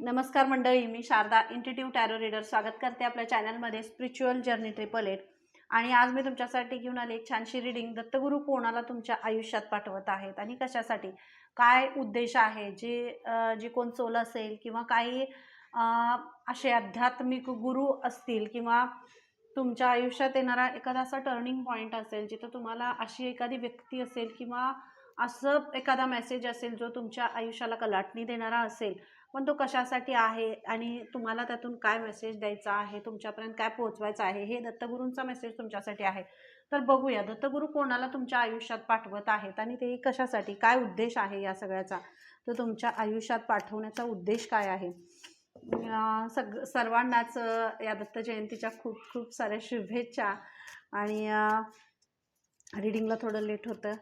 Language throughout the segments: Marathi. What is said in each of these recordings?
नमस्कार मंडळी मी शारदा इंटिट्यूट टॅरो रीडर स्वागत करते आपल्या चॅनलमध्ये स्पिरिच्युअल जर्नी ट्रिपल एट आणि आज मी तुमच्यासाठी घेऊन आले एक छानशी रिडिंग दत्तगुरू कोणाला तुमच्या आयुष्यात पाठवत आहेत आणि कशासाठी? काय उद्देश आहे? जे जे कोण चोल असेल किंवा काही असे आध्यात्मिक गुरु असतील किंवा तुमच्या आयुष्यात येणारा एखादा असा टर्निंग पॉईंट असेल जिथं तुम्हाला अशी एखादी व्यक्ती असेल किंवा असं एखादा मेसेज असेल जो तुमच्या आयुष्याला कलाटणी देणारा असेल पण तो कशासाठी आहे आणि तुम्हाला त्यातून काय मेसेज द्यायचा आहे? तुमच्यापर्यंत काय पोहोचवायचं आहे? हे दत्तगुरूंचा मेसेज तुमच्यासाठी आहे. तर बघूया दत्तगुरू कोणाला तुमच्या आयुष्यात पाठवत आहेत आणि ते कशासाठी? काय उद्देश आहे या सगळ्याचा? तर तुमच्या आयुष्यात पाठवण्याचा उद्देश काय आहे? सग सर्वांनाच या दत्त जयंतीच्या खूप खूप साऱ्या शुभेच्छा आणि रिडिंगला थोडं लेट होतं.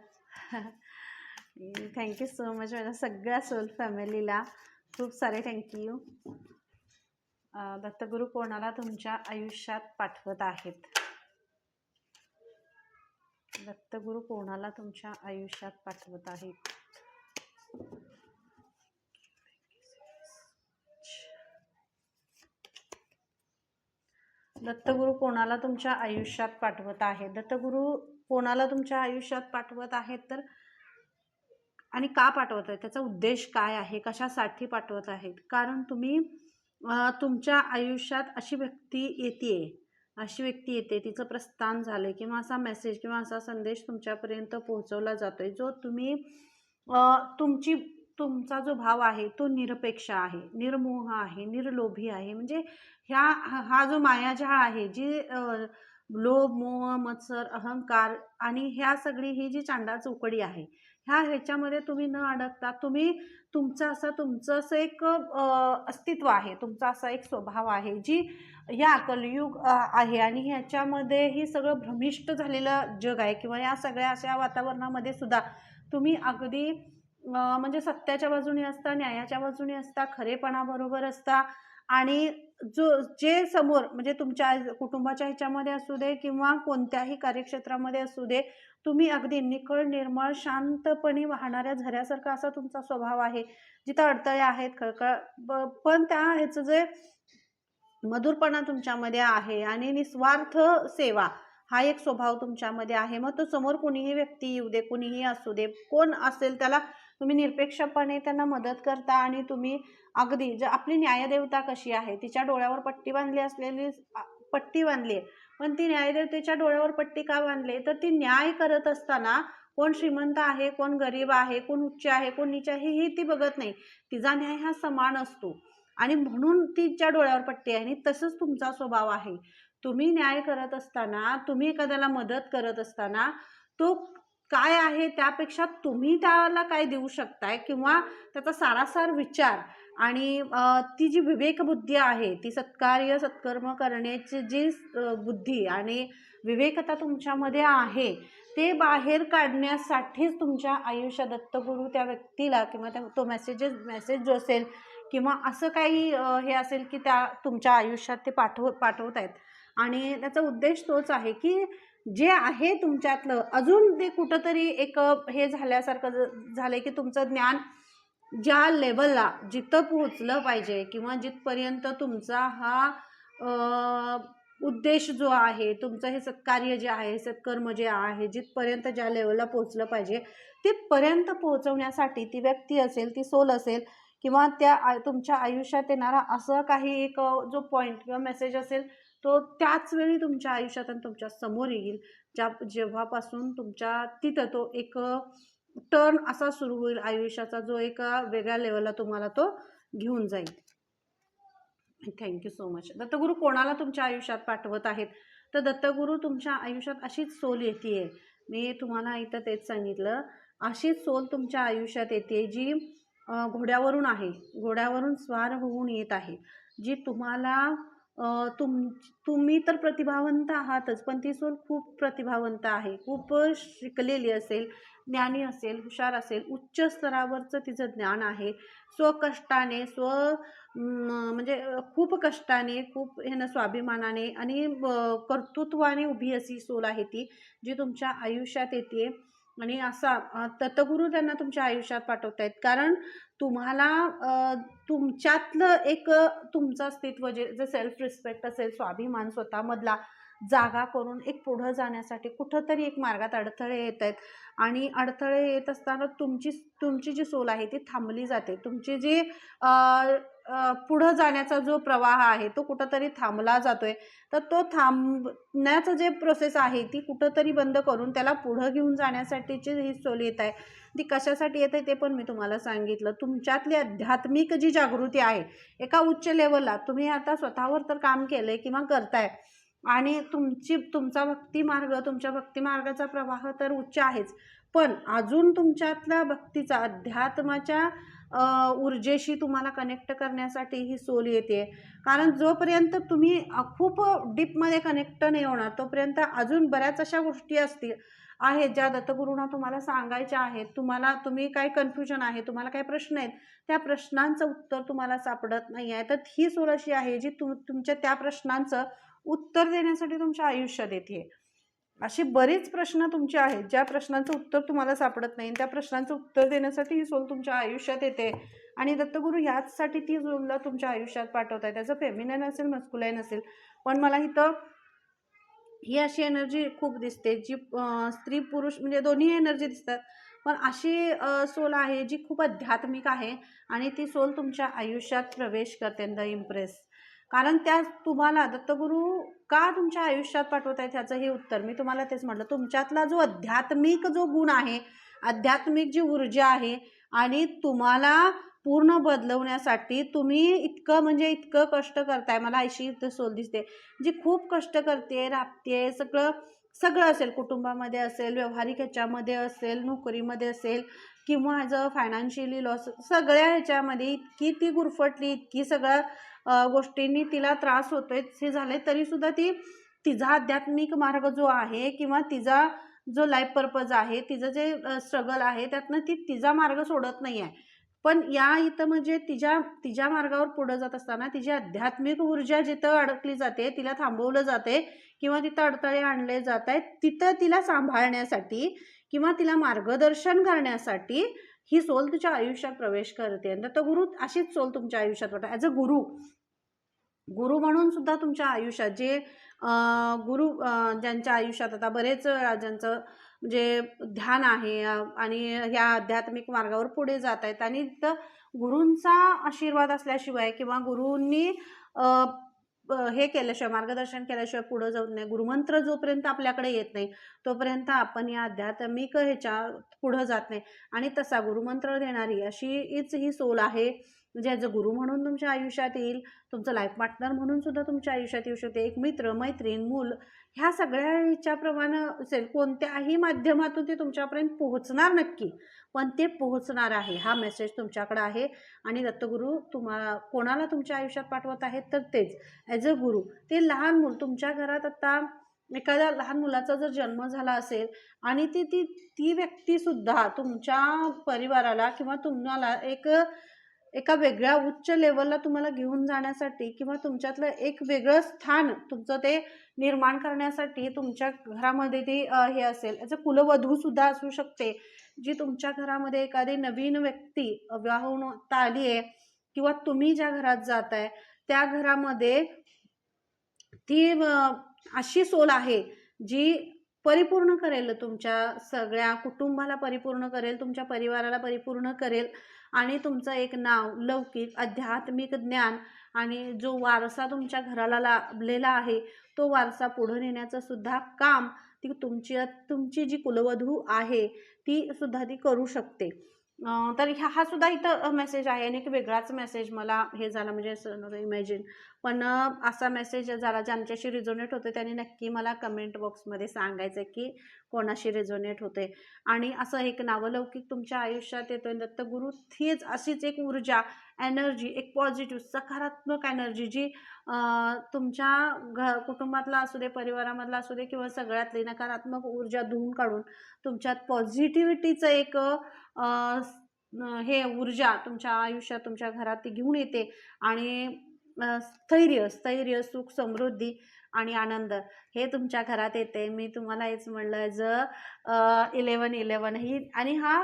थँक्यू सो मच माझ्या सगळ्या सोल फॅमिलीला खूप सारे थँक्यू दत्तगुरू कोणाला तुमच्या आयुष्यात पाठवत आहेत? दत्तगुरू कोणाला तुमच्या आयुष्यात पाठवत आहेत? दत्तगुरू कोणाला तुमच्या आयुष्यात पाठवत आहे दत्तगुरू कोणाला तुमच्या आयुष्यात पाठवत आहेत? तर आणि का पाठवत आहे त्याचा उद्देश काय आहे? कशासाठी पाठवत आहेत? कारण तुम्ही तुमच्या आयुष्यात अशी व्यक्ती येते अशी व्यक्ती येते तिचं प्रस्थान झालं किंवा असा मेसेज किंवा असा संदेश तुमच्यापर्यंत पोहोचवला जातोय जो तुम्ही तुमची तुमचा जो भाव आहे तो निरपेक्ष आहे निर्मोह आहे निर्लोभी आहे. म्हणजे ह्या हा जो मायाजाळ आहे जी लोभ मोह मत्सर अहंकार आणि ह्या सगळी ही जी चांडा चौकडी आहे ह्या ह्याच्यामध्ये तुम्ही न अडकता तुम्ही तुमचं असं तुमचं असं एक अस्तित्व आहे तुमचा असा एक स्वभाव आहे जी या कलयुग आहे आणि ह्याच्यामध्ये ही सगळं भ्रमिष्ट झालेलं जग आहे किंवा या सगळ्या अशा वातावरणामध्ये सुद्धा तुम्ही अगदी म्हणजे सत्याच्या बाजूने असता न्यायाच्या बाजूने असता खरेपणाबरोबर असता आणि जो जे समोर म्हणजे तुमच्या कुटुंबाच्या ह्याच्यामध्ये असू दे किंवा कोणत्याही कार्यक्षेत्रामध्ये असू दे तुम्ही अगदी निखळ निर्मळ शांतपणे वाहणाऱ्या झऱ्यासारखा असा तुमचा स्वभाव आहे. जिथं अडथळे आहेत खळखळ ब- पण त्या ह्याचं जे मधुरपणा तुमच्यामध्ये आहे आणि निस्वार्थ सेवा हा एक स्वभाव तुमच्यामध्ये आहे. मग तो समोर कुणीही व्यक्ती येऊ दे कुणीही असू दे कोण असेल त्याला तुम्ही निरपेक्षपणे त्यांना मदत करता आणि तुम्ही अगदी जर आपली न्यायदेवता कशी आहे तिच्या डोळ्यावर पट्टी बांधली असलेली पट्टी बांधली आहे पण ती न्यायदेवतेच्या डोळ्यावर पट्टी का बांधले? तर ती न्याय करत असताना कोण श्रीमंत आहे कोण गरीब आहे कोण उच्च आहे कोण नीच आहे हे ती बघत नाही. तिचा न्याय हा समान असतो. आणि म्हणून तिच्या डोळ्यावर पट्टी आहे आणि तसंच तुमचा स्वभाव आहे. तुम्ही न्याय करत असताना तुम्ही एखाद्याला मदत करत असताना तो काय आहे त्यापेक्षा तुम्ही त्याला काय देऊ शकताय किंवा त्याचा सारासार विचार आणि ती जी विवेकबुद्धी आहे ती सत्कार्य सत्कर्म करण्याची जी बुद्धी आणि विवेकता तुमच्यामध्ये आहे ते बाहेर काढण्यासाठीच तुमच्या आयुष्य दत्तगुरू त्या व्यक्तीला किंवा त्या तो मेसेजेस मेसेज जो असेल किंवा असं काही हे असेल की त्या तुमच्या आयुष्यात ते पाठव पाठवत आहेत. आणि त्याचा उद्देश तोच आहे की जे आहे तुमच्यातलं अजून ते कुठंतरी एक हे झाल्यासारखं ज- झालं की तुमचं ज्ञान ज्या लेवलला जिथं पोहोचलं पाहिजे किंवा जिथपर्यंत तुमचा हा उद्देश जो आहे तुमचं हे सत्कार्य जे आहे सत्कर्म जे आहे जिथपर्यंत ज्या लेवलला पोहोचलं पाहिजे तिथपर्यंत पोहोचवण्यासाठी ती व्यक्ती असेल ती सोल असेल किंवा त्या आय तुमच्या आयुष्यात येणारा असं काही एक जो पॉईंट किंवा मेसेज असेल तो त्याच वेळी तुमच्या आयुष्यात आणि तुमच्यासमोर येईल. ज्या जेव्हापासून तुमच्या तिथं तो एक टर्न असा सुरू होईल आयुष्याचा जो एका वेगळ्या लेवलला तुम्हाला तो घेऊन जाईल. थँक्यू सो मच दत्तगुरू कोणाला तुमच्या आयुष्यात पाठवत आहेत? तर दत्तगुरू तुमच्या आयुष्यात अशीच सोल येते मी तुम्हाला इथं तेच सांगितलं. अशीच सोल तुमच्या आयुष्यात येते जी घोड्यावरून आहे. घोड्यावरून स्वार होऊन येत आहे. जी तुम्हाला तुम तुम्ही तर प्रतिभावंत आहातच पण ती सोल खूप प्रतिभावंत आहे. खूप शिकलेली असेल ज्ञानी असेल हुशार असेल उच्च स्तरावरचं तिचं ज्ञान आहे. स्वकष्टाने स्व म्हणजे खूप कष्टाने खूप ह्यानं स्वाभिमानाने आणि कर्तृत्वाने उभी अशी सोल आहे ती जी तुमच्या आयुष्यात येते आणि असा अ, त्यांना तुमच्या आयुष्यात पाठवत आहेत कारण तुम्हाला तुमच्यातलं एक तुमचं अस्तित्व जे जे सेल्फ रिस्पेक्ट असेल स्वाभिमान स्वतःमधला जागा करून एक पुढं जाण्यासाठी कुठंतरी एक मार्गात अडथळे येत आहेत. आणि अडथळे येत असताना तुमची तुमची जी सोल आहे ती थांबली जाते. तुमची जी पुढं जाण्याचा जो प्रवाह आहे तो कुठंतरी थांबला जातोय. तर तो थांबण्याचं जे प्रोसेस आहे ती कुठंतरी बंद करून त्याला पुढं घेऊन जाण्यासाठीची ही सोल येत आहे. ती कशासाठी येत आहे ते पण मी तुम्हाला सांगितलं. तुमच्यातली आध्यात्मिक जी जागृती आहे एका उच्च लेवलला तुम्ही आता स्वतःवर तर काम केलं आहे किंवा करताय आणि तुमची तुमचा भक्ती मार्ग तुमच्या भक्ती मार्गाचा प्रवाह तर उच्च आहेच. पण अजून तुमच्यातल्या भक्तीचा अध्यात्माच्या ऊर्जेशी तुम्हाला कनेक्ट करण्यासाठी ही सोल येते. कारण जोपर्यंत तुम्ही खूप डीपमध्ये कनेक्ट नाही होणार तोपर्यंत अजून बऱ्याच अशा गोष्टी असतील आहेत ज्या दत्तगुरूंना तुम्हाला सांगायच्या आहेत. तुम्हाला तुम्ही काय कन्फ्युजन आहे तुम्हाला काय प्रश्न आहेत त्या प्रश्नांचं उत्तर तुम्हाला सापडत नाही आहे तर ही सोल अशी आहे जी तु तुमच्या त्या प्रश्नांचं उत्तर देण्यासाठी तुमच्या आयुष्यात येते. असे बरेच प्रश्न तुमचे आहेत. ज्या प्रश्नांचं उत्तर तुम्हाला सापडत नाही त्या प्रश्नांचं उत्तर देण्यासाठी ही सोल तुमच्या आयुष्यात येते. आणि दत्तगुरू ह्याचसाठी ती सोलला तुमच्या आयुष्यात पाठवत आहे त्याचं फेमिनाईन असेल मस्कुलाईन असेल. पण मला इथं ही अशी एनर्जी खूप दिसते जी स्त्री पुरुष म्हणजे दोन्ही एनर्जी दिसतात. पण अशी सोल आहे जी खूप आध्यात्मिक आहे आणि ती सोल तुमच्या आयुष्यात प्रवेश करते. द इम्प्रेस कारण त्या तुम्हाला दत्तगुरू का तुमच्या आयुष्यात पाठवत आहेत ह्याचं हे उत्तर? मी तुम्हाला तेच म्हटलं तुमच्यातला जो आध्यात्मिक जो गुण आहे आध्यात्मिक जी ऊर्जा आहे आणि तुम्हाला पूर्ण बदलवण्यासाठी तुम्ही इतकं म्हणजे इतकं कष्ट करताय. मला अशी इथं सोल दिसते जी खूप कष्ट करते राबते सगळं सगळं असेल कुटुंबामध्ये असेल व्यावहारिक ह्याच्यामध्ये असेल नोकरीमध्ये असेल किंवा ॲज फायनान्शियली लॉस सगळ्या ह्याच्यामध्ये इतकी ती गुरफटली इतकी सगळ्या गोष्टींनी तिला त्रास होतोय हे झाले तरीसुद्धा ती तिचा आध्यात्मिक मार्ग जो आहे किंवा तिचा जो लाईफ पर्पज आहे तिचं जे स्ट्रगल आहे त्यातनं ती तिचा मार्ग सोडत नाही आहे पण या इथं म्हणजे तिच्या तिच्या मार्गावर पुढं जात असताना तिची आध्यात्मिक ऊर्जा जिथं अडकली जाते तिला थांबवलं जाते किंवा तिथं अडथळे आणले जात आहेत तिथं तिला सांभाळण्यासाठी किंवा तिला मार्गदर्शन करण्यासाठी ही सोल तुझ्या आयुष्यात प्रवेश करते. आणि तर गुरु अशीच सोल तुमच्या आयुष्यात वाटत ॲज अ गुरु. गुरु म्हणून सुद्धा तुमच्या आयुष्यात जे गुरु ज्यांच्या आयुष्यात आता बरेच राजांचं जे ध्यान आहे आणि ह्या आध्यात्मिक मार्गावर पुढे जात आहेत आणि तिथं गुरूंचा आशीर्वाद असल्याशिवाय किंवा गुरूंनी हे केल्याशिवाय मार्गदर्शन केल्याशिवाय पुढं जाऊ नये. गुरुमंत्र जोपर्यंत आपल्याकडे येत नाही तोपर्यंत आपण या अध्यात्मिक ह्याच्या पुढं जात नाही. आणि तसा गुरुमंत्र देणारी अशी हीच ही सोल आहे म्हणजे ॲज अ गुरु म्हणून तुमच्या आयुष्यात येईल तुमचं लाईफ पार्टनर म्हणून सुद्धा तुमच्या आयुष्यात येऊ शकते. एक मित्र मैत्रीण मूल ह्या सगळ्या ह्याच्याप्रमाणे असेल कोणत्याही माध्यमातून ते तुमच्यापर्यंत पोहोचणार नक्की. पण ते पोहोचणार आहे. हा मेसेज तुमच्याकडे आहे. आणि दत्तगुरू तुम्हाला कोणाला तुमच्या आयुष्यात पाठवत आहेत तर तेच. ॲज अ गुरु ते लहान मूल तुमच्या घरात आता एखाद्या लहान मुलाचा जर जन्म झाला असेल आणि ती ती ती व्यक्तीसुद्धा तुमच्या परिवाराला किंवा तुम्हाला एक एका वेगळ्या उच्च लेवलला तुम्हाला घेऊन जाण्यासाठी किंवा तुमच्यातलं एक वेगळं स्थान तुमचं ते निर्माण करण्यासाठी तुमच्या घरामध्ये ती हे असेल. याचं कुलवधूसुद्धा असू शकते जी तुमच्या घरामध्ये एखादी नवीन व्यक्ती अ, विवाह आली आहे किंवा तुम्ही ज्या घरात जात आहे त्या घरामध्ये ती अशी सोल आहे जी परिपूर्ण करेल तुमच्या सगळ्या कुटुंबाला परिपूर्ण करेल तुमच्या परिवाराला परिपूर्ण करेल. आणि तुमचं एक नाव लौकिक आध्यात्मिक ज्ञान आणि जो वारसा तुमच्या घराला लाभलेला आहे तो वारसा पुढे नेण्याचं सुद्धा काम ती तुमची तुमची जी कुलवधू आहे ती सुद्धा ती करू शकते. तर ह्या हा सुद्धा इथं मेसेज आहे आणि एक वेगळाच मेसेज मला हे म्हणजे झाला म्हणजे इमॅजिन पण असा मेसेज झाला ज्यांच्याशी रिझोनेट होते त्यांनी नक्की मला कमेंट बॉक्समध्ये सांगायचं आहे की कोणाशी रिझोनेट होते. आणि असं एक नावलौकिक तुमच्या आयुष्यात येतोय दत्तगुरु हीच अशीच एक ऊर्जा एनर्जी एक पॉझिटिव्ह सकारात्मक एनर्जी जी तुमच्या घ कुटुंबातला असू दे परिवारामधला असू दे किंवा सगळ्यातली नकारात्मक ऊर्जा धुवून काढून तुमच्यात पॉझिटिव्हिटीचं एक हे ऊर्जा तुमच्या आयुष्यात तुमच्या घरात ती घेऊन येते आणि स्थैर्य स्थैर्य सुख समृद्धी आणि आनंद हे तुमच्या घरात येते. मी तुम्हाला हेच म्हणलं ज इलेवन इलेवन ही आणि हा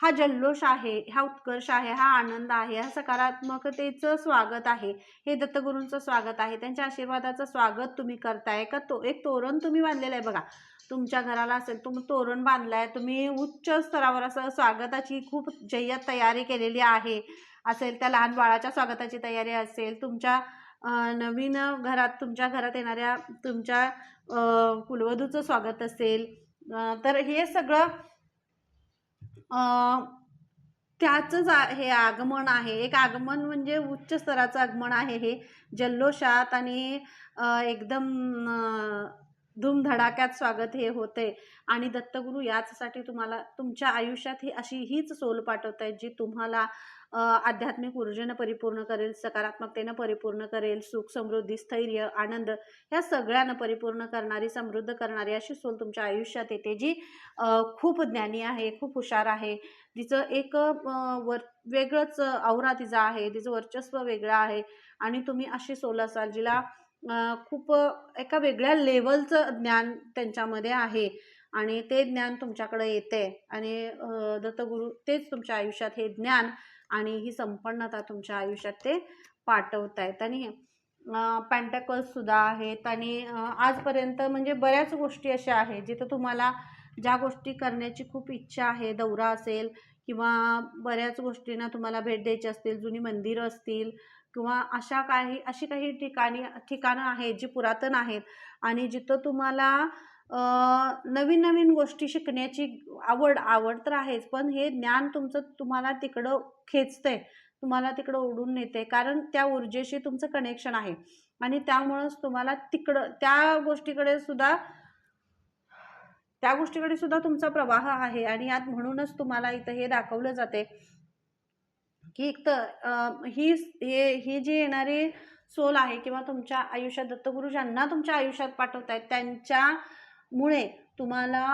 हा जल्लोष आहे हा उत्कर्ष आहे हा आनंद आहे हा सकारात्मकतेचं स्वागत आहे. हे दत्तगुरूंचं स्वागत आहे. त्यांच्या आशीर्वादाचं स्वागत तुम्ही करताय का? तो एक तोरण तुम्ही बांधलेलं आहे बघा. तुमच्या घराला असेल तुम्ही तोरण बांधलाय. तुम्ही उच्च स्तरावर असं स्वागताची खूप जय्यत तयारी केलेली आहे. असेल त्या लहान बाळाच्या स्वागताची तयारी असेल तुमच्या नवीन घरात तुमच्या घरात येणाऱ्या तुमच्या कुलवधूचं स्वागत असेल. तर हे सगळं त्याचंच हे आगमन आहे. एक आगमन म्हणजे उच्च स्तराचं आगमन आहे हे. जल्लोषात आणि एकदम धूमधडाक्यात स्वागत हे होते. आणि दत्तगुरू याचसाठी तुम्हाला तुमच्या आयुष्यात ही अशी हीच सोल पाठवत आहेत जी तुम्हाला आध्यात्मिक ऊर्जेनं परिपूर्ण करेल सकारात्मकतेनं परिपूर्ण करेल सुख समृद्धी स्थैर्य आनंद ह्या सगळ्यानं परिपूर्ण करणारी समृद्ध करणारी अशी सोल तुमच्या आयुष्यात येते जी खूप ज्ञानी आहे खूप हुशार आहे. तिचं एक वर वेगळंच औरा तिचा आहे तिचं वर्चस्व वेगळं आहे आणि तुम्ही अशी सोल असाल जिला खूप एका वेगळ्या लेवलचं ज्ञान त्यांच्यामध्ये आहे आणि ते ज्ञान तुमच्याकडे येते आणि दत्तगुरु तेच तुमच्या आयुष्यात हे ज्ञान आणि ही संपन्नता तुमच्या आयुष्यात ते पाठवत आहेत. आणि पॅन्टॅकल्ससुद्धा आहेत आणि आजपर्यंत म्हणजे बऱ्याच गोष्टी अशा आहेत जिथं तुम्हाला ज्या गोष्टी करण्याची खूप इच्छा आहे दौरा असेल किंवा बऱ्याच गोष्टींना तुम्हाला भेट द्यायची असतील जुनी मंदिरं असतील किंवा अशा काही अशी काही ठिकाणी ठिकाणं आहेत जी पुरातन आहेत आणि जिथं तुम्हाला नवीन नवीन गोष्टी शिकण्याची आवड आवड तर आहेच पण हे ज्ञान तुमचं तुम्हाला तिकडं खेचतंय तुम्हाला तिकडं ओढून नेते कारण त्या ऊर्जेशी तुमचं कनेक्शन आहे. आणि त्यामुळंच तुम्हाला तिकडं त्या गोष्टीकडे सुद्धा त्या गोष्टीकडे सुद्धा तुमचा प्रवाह आहे. आणि यात म्हणूनच तुम्हाला इथं हे दाखवलं जाते की एक तर ही हे ही जी येणारी सोल आहे किंवा तुमच्या आयुष्यात दत्तगुरु ज्यांना तुमच्या आयुष्यात पाठवत आहेत त्यांच्या मुळे तुम्हाला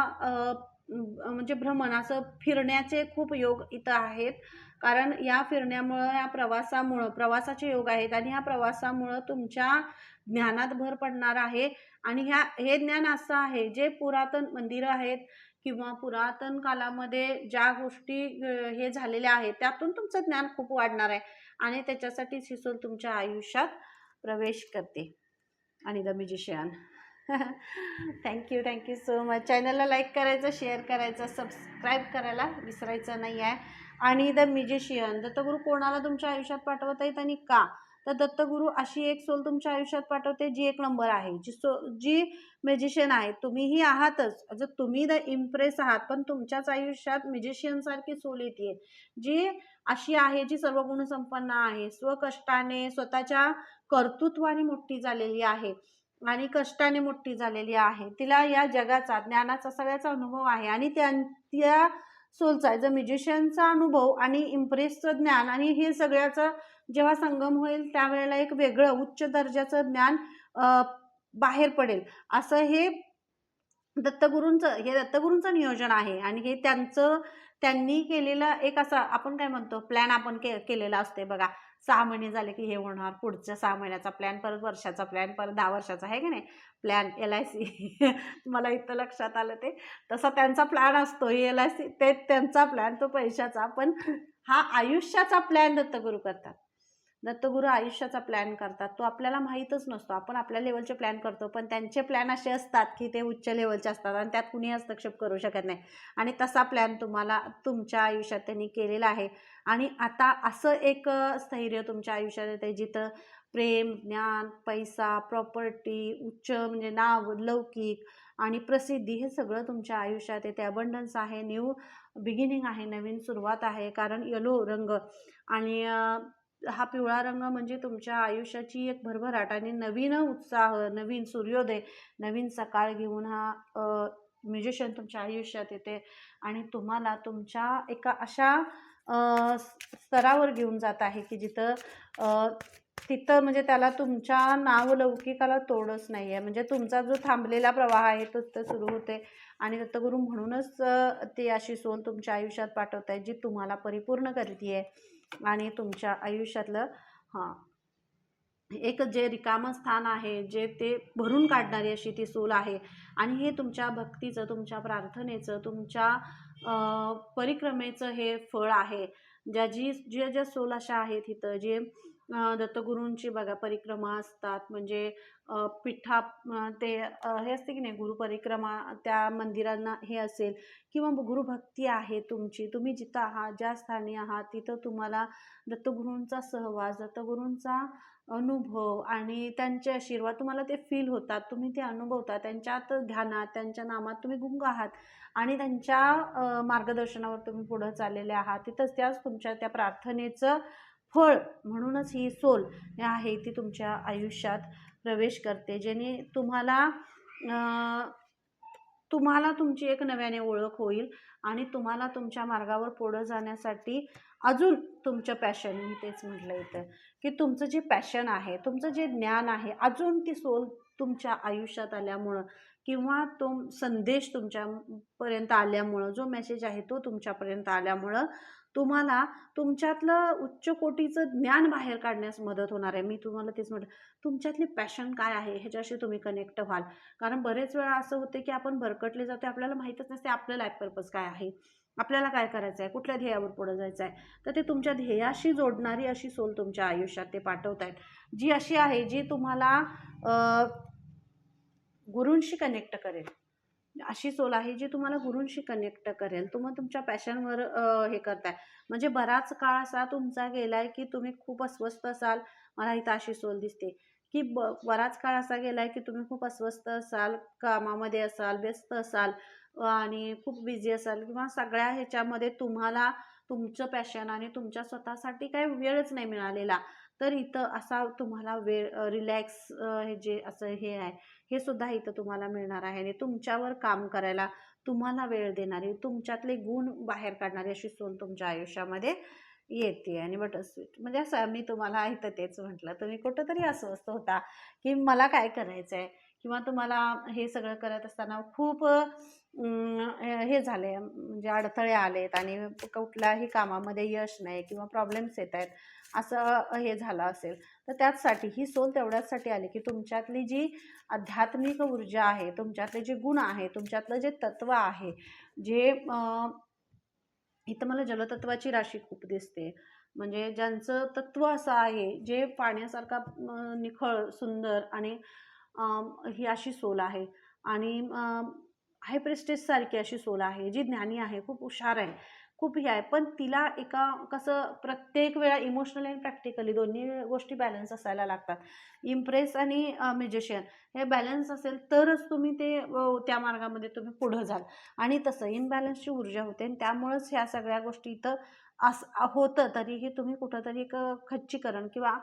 म्हणजे भ्रमण असं फिरण्याचे खूप योग इथं आहेत. कारण या फिरण्यामुळं या प्रवासामुळं प्रवासाचे योग आहेत आणि ह्या प्रवासामुळं तुमच्या ज्ञानात भर पडणार आहे. आणि ह्या हे ज्ञान असं आहे जे पुरातन मंदिरं आहेत किंवा पुरातन कालामध्ये ज्या गोष्टी हे झालेल्या आहेत त्यातून तुमचं ज्ञान खूप वाढणार आहे. आणि त्याच्यासाठीच सिसोल तुमच्या आयुष्यात प्रवेश करते. आणि the musician thank you thank you so much चॅनलला लाईक करायचं शेअर करायचं सबस्क्राईब करायला विसरायचं नाही आहे. आणि द म्युझिशियन दत्तगुरू कोणाला तुमच्या आयुष्यात पाठवत आहेत आणि का? तर दत्तगुरू अशी एक सोल तुमच्या आयुष्यात पाठवते जी एक नंबर आहे. जी सो जी म्युझिशियन आहे तुम्हीही आहातच. जर तुम्ही द इम्प्रेस आहात पण तुमच्याच आयुष्यात म्युझिशियनसारखी सोल येते जी अशी आहे जी सर्व गुणसंपन्न आहे स्वकष्टाने स्वतःच्या कर्तृत्वाने मोठी झालेली आहे. आणि कष्टाने मोठी झालेली आहे. तिला या जगाचा ज्ञानाचा सगळ्याचा अनुभव आहे आणि त्या त्या सोलचा जर म्युझिशियनचा अनुभव आणि इम्प्रेसचं ज्ञान आणि हे सगळ्याचं जेव्हा संगम होईल त्यावेळेला एक वेगळं उच्च दर्जाचं ज्ञान बाहेर पडेल. असं हे दत्तगुरूंचं हे दत्तगुरूंचं नियोजन आहे आणि हे त्यांचं त्यांनी केलेलं एक असं आपण काय म्हणतो प्लॅन आपण के केलेला असते बघा. सहा महिने झाले की हे होणार पुढच्या सहा महिन्याचा प्लॅन परत वर्षाचा प्लॅन परत दहा वर्षाचा आहे की नाही? प्लॅन एल आय सी मला इथं लक्षात आलं ते? तसा त्यांचा प्लॅन असतो एल आय सी ते त्यांचा प्लॅन तो पैशाचा. पण हा आयुष्याचा प्लॅन दत्तगुरू करतात. दत्तगुरू आयुष्याचा प्लॅन करतात. तो आपल्याला माहीतच नसतो. आपण आपल्या लेवलचे प्लॅन करतो पण त्यांचे प्लॅन असे असतात की ते उच्च लेवलचे असतात आणि त्यात कुणी हस्तक्षेप करू शकत नाही. आणि तसा प्लॅन तुम्हाला तुमच्या आयुष्यात त्यांनी केलेला आहे. आणि आता असं एक स्थैर्य तुमच्या आयुष्यात येते जिथं प्रेम ज्ञान पैसा प्रॉपर्टी उच्च म्हणजे नाव लौकिक आणि प्रसिद्धी हे सगळं तुमच्या आयुष्यात येते अबंडन्स आहे न्यू बिगिनिंग आहे नवीन सुरुवात आहे. कारण येलो रंग आणि हा पिवळा रंग म्हणजे तुमच्या आयुष्याची एक भरभराट आणि नवीन उत्साह नवीन सूर्योदय नवीन सकाळ घेऊन हा म्युझिशियन तुमच्या आयुष्यात येते आणि तुम्हाला तुमच्या एका अशा स्तरावर घेऊन जात आहे की जिथं तिथं म्हणजे त्याला तुमच्या नावलौकिकाला तोडच नाही आहे म्हणजे तुमचा जो थांबलेला प्रवाह आहे तो तिथं सुरू होते आणि दत्तगुरू म्हणूनच ती अशी सोन तुमच्या आयुष्यात पाठवत आहे जी तुम्हाला परिपूर्ण करते आहे आणि तुमच्या आयुष्यातलं हां. एक जे रिकामं स्थान आहे जे ते भरून काढणारी अशी ती सोल आहे. आणि हे तुमच्या भक्तीचं तुमच्या प्रार्थनेचं तुमच्या परिक्रमेचं हे फळ आहे. ज्या जी ज्या ज्या सोल अशा आहेत इथं जे दत्तगुरूंची बघा परिक्रमा असतात. म्हणजे पिठा ते हे असते की नाही गुरुपरिक्रमा त्या मंदिरांना हे असेल. किंवा गुरुभक्ती आहे तुमची तुम्ही जिथं आहात ज्या स्थानी आहात तिथं तुम्हाला दत्तगुरूंचा सहवास दत्तगुरूंचा अनुभव आणि त्यांचे आशीर्वाद तुम्हाला ते फील होतात. तुम्ही ते अनुभवता त्यांच्यात ध्यानात त्यांच्या नामात तुम्ही गुंग आहात. आणि त्यांच्या मार्गदर्शनावर तुम्ही पुढं चाललेले आहात. तिथंच त्याच तुमच्या त्या प्रार्थनेचं फळ म्हणूनच ही सोल हे आहे ती तुमच्या आयुष्यात प्रवेश करते जेणे तुम्हाला तुम्हाला तुमची एक नव्याने ओळख होईल आणि तुम्हाला तुमच्या मार्गावर पुढं जाण्यासाठी अजून तुमचं पॅशन मी तेच म्हटलं इथं की तुमचं जे पॅशन आहे तुमचं जे ज्ञान आहे अजून ती सोल तुमच्या आयुष्यात आल्यामुळं किंवा तो संदेश तुमच्यापर्यंत आल्यामुळं जो मेसेज आहे तो तुमच्यापर्यंत आल्यामुळं तुम्हाला तुमच्यातलं उच्च कोटीचं ज्ञान बाहेर काढण्यास मदत होणार आहे. मी तुम्हाला तेच म्हटलं तुमच्यातली पॅशन काय आहे ह्याच्याशी तुम्ही कनेक्ट व्हाल. कारण बरेच वेळा असं होते की आपण भरकटले जातो आपल्याला माहीतच नसते आपलं लाईफ पर्पज काय आहे. आपल्याला काय करायचं आहे कुठल्या ध्येयावर पुढं जायचं आहे तर ते तुमच्या ध्येयाशी जोडणारी अशी सोल तुमच्या आयुष्यात ते पाठवत आहेत जी अशी आहे जी तुम्हाला गुरूंशी कनेक्ट करेल. अशी सोल आहे जी तुम्हाला गुरूंशी कनेक्ट करेल. तुम्ही तुमच्या पॅशनवर हे करताय. म्हणजे बराच काळ असा तुमचा गेलाय की तुम्ही खूप अस्वस्थ असाल. मला इथं अशी सोल दिसते. की ब बराच काळ असा गेलाय की तुम्ही खूप अस्वस्थ असाल कामामध्ये असाल व्यस्त असाल आणि खूप बिझी असाल किंवा सगळ्या ह्याच्यामध्ये तुम्हाला तुमचं पॅशन आणि तुमच्या स्वतःसाठी काही वेळच नाही मिळालेला. तर इथं असा तुम्हाला वेळ रिलॅक्स हे जे असं हे आहे हे सुद्धा इथं तुम्हाला मिळणार आहे. आणि तुमच्यावर काम करायला तुम्हाला वेळ देणारी तुमच्यातले गुण बाहेर काढणारी अशी सोन तुमच्या आयुष्यामध्ये येते. आणि बटरस्वीट म्हणजे असं मी तुम्हाला इथं तेच म्हटलं. तुम्ही कुठंतरी अस्वस्थ होता की मला काय करायचं आहे किंवा तुम्हाला हे सगळं करत असताना खूप हे झाले म्हणजे अडथळे आलेत आणि कुठल्याही कामामध्ये यश नाही किंवा प्रॉब्लेम्स येत आहेत. असं हे झालं असेल. तर त्याचसाठी ही सोल तेवढ्याचसाठी आली की तुमच्यातली जी आध्यात्मिक ऊर्जा आहे तुमच्यातले जे गुण आहे तुमच्यातलं जे तत्व आहे जे इथं मला जलतत्वाची राशी खूप दिसते. म्हणजे ज्यांचं तत्व असं आहे जे पाण्यासारखा निखळ सुंदर आणि ही अशी सोल आहे. आणि हाय प्रेस्टेजसारखी अशी सोल आहे जी ज्ञानी आहे खूप हुशार आहे खूप हे आहे. पण तिला एका कसं प्रत्येक वेळा इमोशनली आणि प्रॅक्टिकली दोन्ही गोष्टी बॅलन्स असायला लागतात. इम्प्रेस आणि म्युजिशियन हे बॅलन्स असेल तरच तुम्ही ते त्या मार्गामध्ये तुम्ही पुढं जाल. आणि तसं इनबॅलन्सची ऊर्जा होते आणि त्यामुळंच ह्या सगळ्या गोष्टी इथं अस होतं तरीही तुम्ही कुठंतरी एक खच्चीकरण किंवा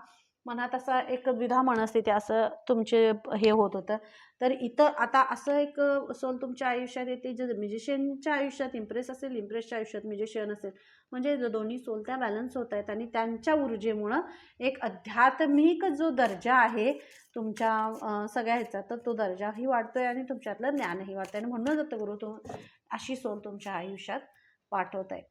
मनात असा एक द्विधा मनस्थिती असं तुमचे हे होत होतं. तर इथं आता असं एक सोल तुमच्या आयुष्यात येते जे म्युझिशियनच्या आयुष्यात इम्प्रेस असेल इम्प्रेसच्या आयुष्यात म्युझिशियन असेल. म्हणजे दोन्ही सोल त्या बॅलन्स होत आहेत आणि त्यांच्या ऊर्जेमुळं एक आध्यात्मिक जो दर्जा आहे तुमच्या सगळ्या ह्याचा तर तो दर्जाही वाढतो आहे आणि तुमच्यातलं ज्ञानही वाढतंय. आणि म्हणूनच गुरु तुम अशी सोल तुमच्या आयुष्यात पाठवत आहेत.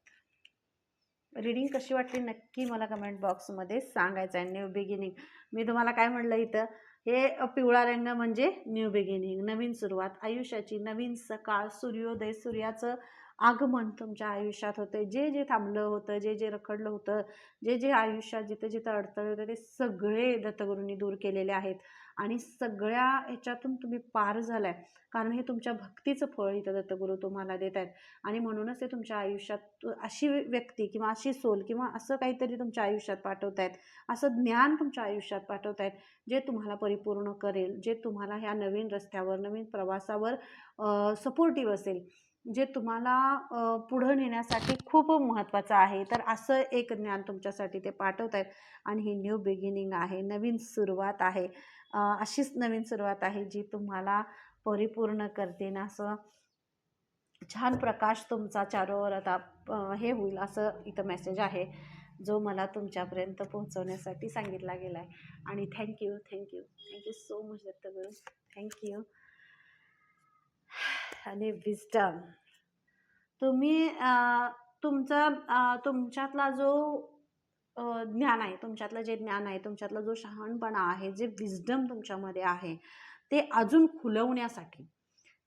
रीडिंग कशी वाटली नक्की मला कमेंट बॉक्समध्ये सांगायचं आहे. न्यू बिगिनिंग मी तुम्हाला काय म्हणलं इथं? हे पिवळा रंग म्हणजे न्यू बिगिनिंग नवीन सुरुवात. आयुष्याची नवीन सकाळ सूर्योदय सूर्याचं आगमन तुमच्या आयुष्यात होतं जे जे थांबलं होतं जे जे रखडलं होतं जे जे आयुष्यात जिथं जिथं अडथळे होते ते सगळे दत्तगुरूंनी दूर केलेले आहेत. आणि सगळ्या ह्याच्यातून तुम्ही पार झालाय. कारण हे तुमच्या भक्तीचं फळ इथं दत्तगुरू तुम्हाला देत आहेत. आणि म्हणूनच ते तुमच्या आयुष्यात अशी व्यक्ती किंवा अशी सोल किंवा असं काहीतरी तुमच्या आयुष्यात पाठवत आहेत. असं ज्ञान तुमच्या आयुष्यात पाठवत आहेत जे तुम्हाला परिपूर्ण करेल जे तुम्हाला ह्या नवीन रस्त्यावर नवीन प्रवासावर सपोर्टिव्ह असेल. जे तुम्हाला पुढं नेण्यासाठी खूप महत्त्वाचं आहे. तर असं एक ज्ञान तुमच्यासाठी ते पाठवत आहेत. आणि ही न्यू बिगिनिंग आहे. नवीन सुरुवात आहे. अशीच नवीन सुरुवात आहे जी तुम्हाला परिपूर्ण करते ना असं छान प्रकाश तुमचा चारोवर आता हे होईल असं इथं मेसेज आहे जो मला तुमच्यापर्यंत पोहोचवण्यासाठी सांगितला गेला आहे आणि thank you thank you thank you so much Dattaguru. Thank you आणि विस्डम तुम्ही तुमचा तुमच्यातला जो ज्ञान आहे तुमच्यातलं जे ज्ञान आहे तुमच्यातला जो शहाणपणा आहे जे विजडम तुमच्यामध्ये आहे ते अजून खुलवण्यासाठी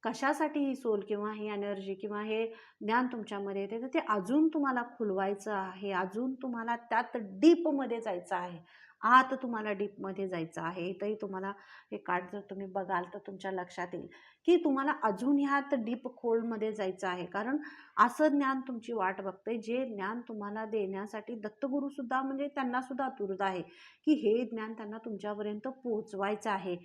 कशासाठी ही सोल किंवा ही एनर्जी किंवा हे ज्ञान तुमच्यामध्ये येते तर ते अजून तुम्हाला खुलवायचं आहे अजून तुम्हाला त्यात डीपमध्ये जायचं आहे. आत तुम्हाला डीपमध्ये जायचं आहे. इथंही तुम्हाला हे कार्ड जर तुम्ही बघाल तर तुमच्या लक्षात येईल की तुम्हाला अजून ह्यात डीप खोलमध्ये जायचं आहे. कारण असं ज्ञान तुमची वाट बघते. जे ज्ञान तुम्हाला देण्यासाठी दत्तगुरूसुद्धा म्हणजे त्यांनासुद्धा आतुरता आहे की हे ज्ञान त्यांना तुमच्यापर्यंत पोहोचवायचं आहे.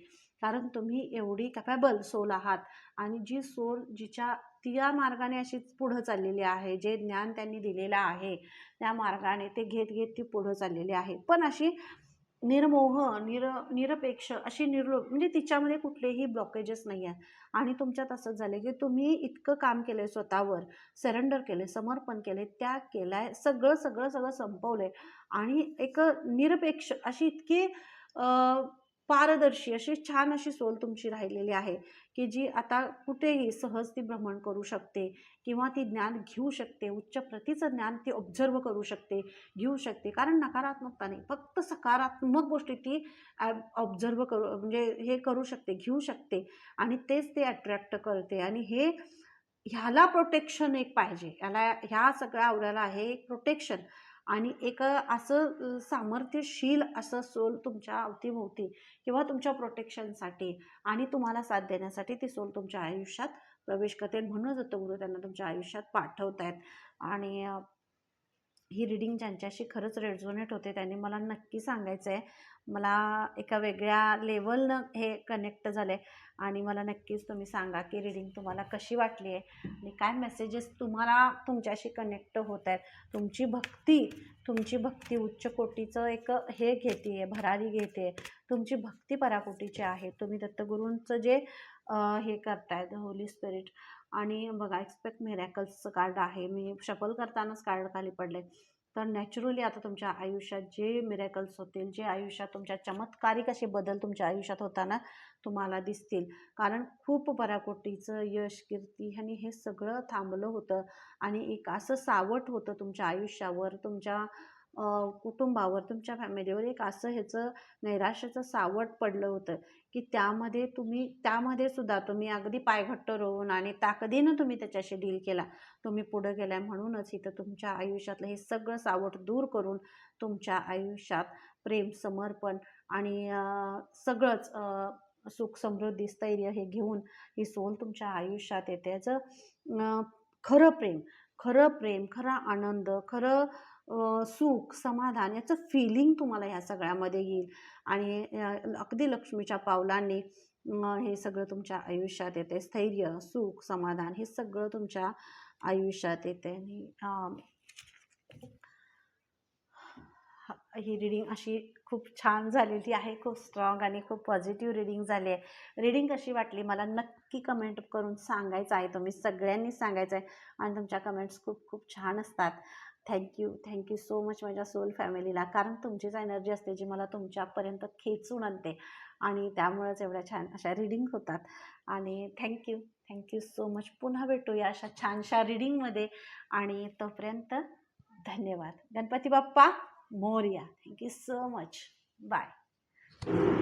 कारण तुम्ही एवढी कॅपेबल सोल आहात आणि जी सोल जिच्या त्या मार्गाने अशीच पुढं चाललेली आहे जे ज्ञान त्यांनी दिलेलं आहे त्या मार्गाने ते घेत घेत ती पुढं चाललेली आहे. पण अशी निर्मोह निर निरपेक्ष अशी निर्लोभ म्हणजे तिच्यामध्ये कुठलेही ब्लॉकेजेस नाही आहेत आणि तुमच्यात असंच झालं की तुम्ही इतकं काम केलं आहे स्वतःवर सरेंडर केले समर्पण केले त्याग केला आहे सगळं सगळं सगळं संपवलं आहे आणि एक निरपेक्ष अशी इतकी पारदर्शी अशी छान अशी सोल तुमची राहिलेली आहे की जी आता कुठेही सहज ती भ्रमण करू शकते किंवा ती ज्ञान घेऊ शकते उच्च प्रतीचं ज्ञान ती ऑब्झर्व करू शकते घेऊ शकते. कारण नकारात्मकता नाही फक्त सकारात्मक गोष्टी ती ऑब्झर्व करू म्हणजे हे करू शकते घेऊ शकते आणि तेच ते अट्रॅक्ट करते. आणि हे ह्याला प्रोटेक्शन एक पाहिजे. याला ह्या सगळ्या आवड्याला आहे एक प्रोटेक्शन आणि एक असं सामर्थ्यशील असं सोल तुमच्या अवतीभोवती किंवा तुमच्या प्रोटेक्शनसाठी आणि तुम्हाला साथ देण्यासाठी ती सोल तुमच्या आयुष्यात प्रवेश करते. म्हणूनच दत्तगुरू त्यांना तुमच्या आयुष्यात पाठवत आहेत आणि ही रिडिंग ज्यांच्याशी खरंच रेझोनेट होते त्यांनी मला नक्की सांगायचं आहे मला एका वेगळ्या लेवलनं हे कनेक्ट झालं आहे आणि मला नक्कीच तुम्ही सांगा की रिडिंग तुम्हाला कशी वाटली आहे आणि काय मेसेजेस तुम्हाला तुमच्याशी कनेक्ट होत आहेत तुमची भक्ती तुमची भक्ती उच्च कोटीचं एक हे घेते आहे भरारी घेते आहे तुमची भक्ती पराकोटीची आहे. तुम्ही दत्तगुरूंचं जे हे हे करतायत होली स्पिरिट आणि बघा एक्सपेक्ट मिरॅकल्सचं कार्ड आहे. मी शफल करतानाच कार्ड खाली पडले. तर नॅचरली आता तुमच्या आयुष्यात जे मिरॅकल्स होतील जे आयुष्यात तुमच्या चमत्कारिक असे बदल तुमच्या आयुष्यात होताना तुम्हाला दिसतील. कारण खूप पराकोटीचं यश कीर्ती आणि हे सगळं थांबलं होतं. आणि एक असं सावट होतं तुमच्या आयुष्यावर तुमच्या कुटुंबावर तुमच्या फॅमिलीवर एक असं ह्याचं नैराश्याचं सावट पडलं होतं की त्यामध्ये तुम्ही त्यामध्ये सुद्धा तुम्ही अगदी पायघट्ट रोवून आणि ताकदीनं तुम्ही त्याच्याशी डील केला. तुम्ही पुढं गेलाय म्हणूनच इथं तुमच्या आयुष्यातलं हे सगळं सावट दूर करून तुमच्या आयुष्यात प्रेम समर्पण आणि सगळंच सुख समृद्धी स्थैर्य हे घेऊन ही सोल तुमच्या आयुष्यात येते. याचं खरं प्रेम खरं प्रेम खरा आनंद खरं सुख समाधान याचं फिलिंग तुम्हाला ह्या सगळ्यामध्ये येईल. आणि अगदी लक्ष्मीच्या पावलांनी हे सगळं तुमच्या आयुष्यात येते. स्थैर्य सुख समाधान हे सगळं तुमच्या आयुष्यात येते. आणि ही रिडिंग अशी खूप छान झालेली आहे. खूप स्ट्रॉंग आणि खूप पॉझिटिव्ह रिडिंग झाली आहे. रिडिंग कशी वाटली? मला नक्की कमेंट करून सांगायचं आहे. तुम्ही सगळ्यांनी सांगायचं आहे. आणि तुमच्या कमेंट्स खूप खूप छान असतात. Thank you thank you so much माझ्या सोल फॅमिलीला कारण तुमचीच एनर्जी असते जी मला तुमच्यापर्यंत खेचून आणते. आणि त्यामुळेच एवढ्या छान अशा रिडिंग होतात. आणि थँक्यू थँक्यू सो मच पुन्हा भेटूया अशा छानशा रिडिंगमध्ये आणि तोपर्यंत धन्यवाद. Ganpati Bappa Morya. Thank you so much bye